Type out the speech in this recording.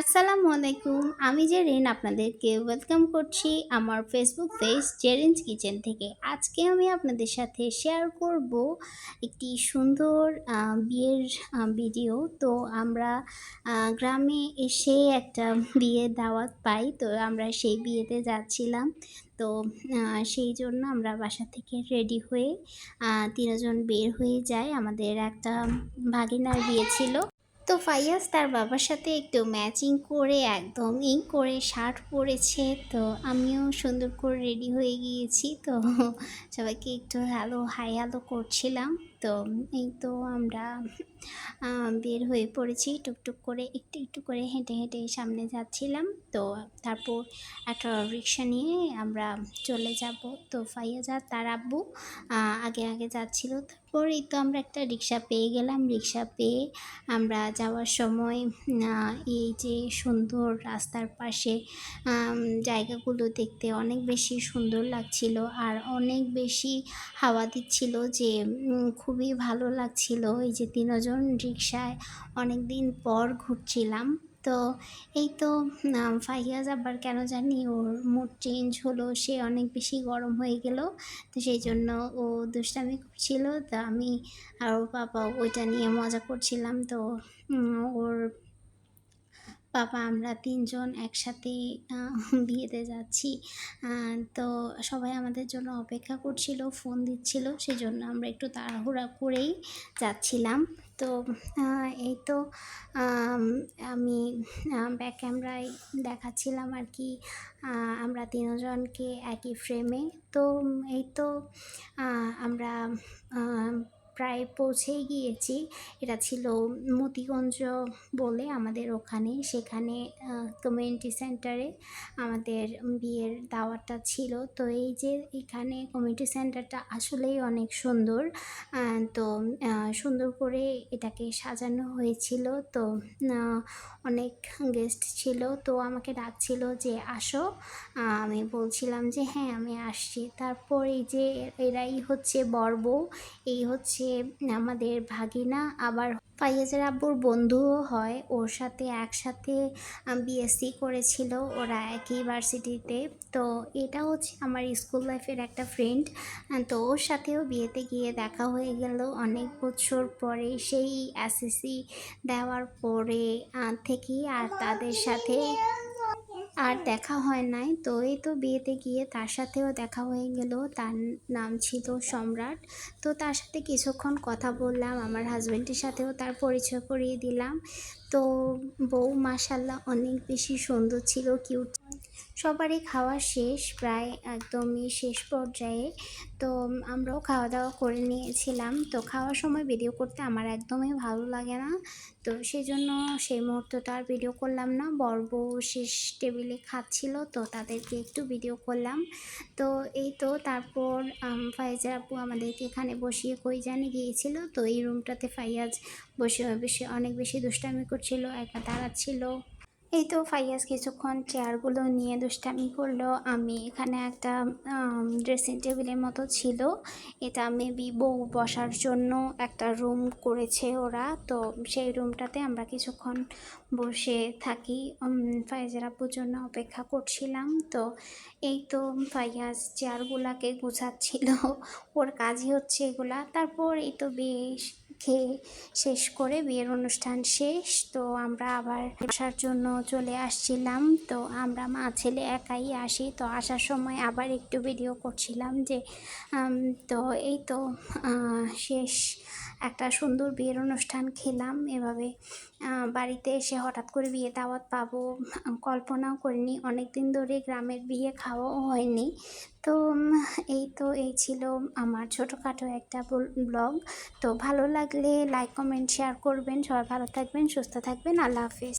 আসসালামু আলাইকুম। আমি জেরিন আপনাদেরকে ওয়েলকাম করছি আমার ফেসবুক পেজ জেরিনস কিচেন থেকে। আজকে আমি আপনাদের সাথে শেয়ার করব একটি সুন্দর বিয়ের ভিডিও তো আমরা গ্রামে এসে একটা বিয়ের দাওয়াত পাই। তো আমরা সেই বিয়েতে যাচ্ছিলাম। তো সেই জন্য আমরা বাসা থেকে রেডি হয়ে তিনজন বের হয়ে যাই আমাদের একটা ভাগিনার বিয়ে ছিল। তো ফাইয়াজ তার বাবার সাথে একটু ম্যাচিং করে, একদম ইং করে শার্ট পরেছে। তো আমিও সুন্দর করে রেডি হয়ে গিয়েছি। তো সবাইকে একটু হ্যালো হাই হ্যালো করছিলাম। তো এই তো আমরা বের হয়ে পড়েছি টুকটুক করে, একটু একটু করে হেঁটে হেঁটে সামনে যাচ্ছিলাম। তো তারপর একটা রিক্সা নিয়ে আমরা চলে যাব। তো ফাইয়াজ, তার আব্বু আগে আগে যাচ্ছিল। তারপর এই তো আমরা একটা রিক্সা পেয়ে গেলাম। রিক্সা পেয়ে আমরা যাওয়ার সময় এই যে সুন্দর রাস্তার পাশে জায়গাগুলো দেখতে অনেক বেশি সুন্দর লাগছিল। আর অনেক বেশি হাওয়া দিচ্ছিল যে খুবই ভালো লাগছিল। এই যে তিনজন রিক্সায় অনেক দিন পর ঘুরছিলাম। তো এই তো ফাহিয়াজ আবার কেন জানি ওর মুড চেঞ্জ হলো, সে অনেক বেশি গরম হয়ে গেল। তো সেই জন্য ও দুষ্টামি ছিল তো আমি আর ওর পাপা ওইটা নিয়ে মজা করছিলাম। তো ওর বাবা, আমরা তিনজন একসাথে বিয়েতে যাচ্ছি। তো সবাই আমাদের জন্য অপেক্ষা করছিল, ফোন দিচ্ছিল সেই জন্য আমরা একটু তাড়াহুড়া করেই যাচ্ছিলাম। তো এই তো, আমি ব্যাক ক্যামেরায় দেখাচ্ছিলাম আর কি। আমরা তিনজনকে একই ফ্রেমে তো, এই তো আমরা প্রায় পৌঁছেই গিয়েছি। এটা ছিল মতিগঞ্জ বলে আমাদের ওখানে। সেখানে কমিউনিটি সেন্টারে আমাদের বিয়ের দাওয়াতটা ছিল। তো এই যে এখানে কমিউনিটি সেন্টারটা আসলেই অনেক সুন্দর। তো সুন্দর করে এটাকে সাজানো হয়েছিল। তো অনেক গেস্ট ছিল। তো আমাকে ডাকছিল যে, আসো। আমি বলছিলাম যে হ্যাঁ আমি আসছি। তারপর এই যে এরাই হচ্ছে বর বউ। এই হচ্ছে আমাদের ভাগিনা আবার ফাইয়াজের আব্বুর বন্ধুও হয়। ওর সাথে একসাথে বিএসসি করেছিল ওরা একই ইউনিভার্সিটিতে তো এটা হচ্ছে আমার স্কুল লাইফের একটা ফ্রেন্ড তো ওর সাথেও বিয়েতে গিয়ে দেখা হয়ে গেল। অনেক বছর পরে সেই এসএসসি দেওয়ার পরে থেকেই আর তাদের সাথে আর দেখা হয় নাই। তো এই তো বিয়েতে গিয়ে তার সাথেও দেখা হয়ে গেল। তার নাম ছিল সম্রাট। তো তার সাথে কিছুক্ষণ কথা বললাম। আমার হাজব্যান্ডের সাথেও তার পরিচয় করিয়ে দিলাম। তো বউ মাসাল্লাহ অনেক বেশি সুন্দর ছিল কিউট সবারই খাওয়া শেষ, প্রায় একদমই শেষ পর্যায়ে। তো আমরাও খাওয়া দাওয়া করে নিয়েছিলাম। তো খাওয়ার সময় ভিডিও করতে আমার একদমই ভালো লাগে না। তো সেই জন্য সেই মুহূর্তটা আর ভিডিও করলাম না। বর্ব শেষ টেবিলে খাচ্ছিল, তো তাদেরকে একটু ভিডিও করলাম। তো এই তো তারপর ফাইজা আপু আমাদেরকে এখানে বসিয়ে কই জানি গিয়েছিল। তো এই রুমটাতে ফাইয়াজ বসে বসে অনেক বেশি দুষ্টামি করছিল, একা দাঁড়াচ্ছিল। এই তো ফাইয়াজ কিছুক্ষণ চেয়ারগুলো নিয়ে দুষ্টামি করল। আমি এখানে একটা ড্রেসিং টেবিলের মতো ছিল। এটা মেবি বউ বসার জন্য একটা রুম করেছে ওরা। তো সেই রুমটাতে আমরা কিছুক্ষণ বসে থাকি। উম, ফাইজের আপুর জন্য অপেক্ষা করছিলাম। তো এই তো ফাইয়াজ চেয়ারগুলাকে গুছাচ্ছিল। ওর কাজই হচ্ছে এগুলা। তারপর এই তো বেশ খেয়ে শেষ করে বিয়ের অনুষ্ঠান শেষ। তো আমরা আবার আসার জন্য চলে আসছিলাম। তো আমরা মা ছেলে একাই আসি। তো আসার সময় আবার একটু ভিডিও করছিলাম যে তো এই তো শেষ একটা সুন্দর বিয়ের অনুষ্ঠান খেলাম এভাবে। বাড়িতে এসে হঠাৎ করে বিয়ে দাওয়াত পাবো কল্পনাও করিনি। অনেক দিন ধরে গ্রামের বিয়ে খাওয়াও হয়নি। তো এই তো এই ছিল আমার ছোটোখাটো একটা ব্লগ। তো ভালো লাগলে লাইক কমেন্ট শেয়ার করবেন। সবাই ভালো থাকবেন, সুস্থ থাকবেন। আল্লাহ হাফিজ।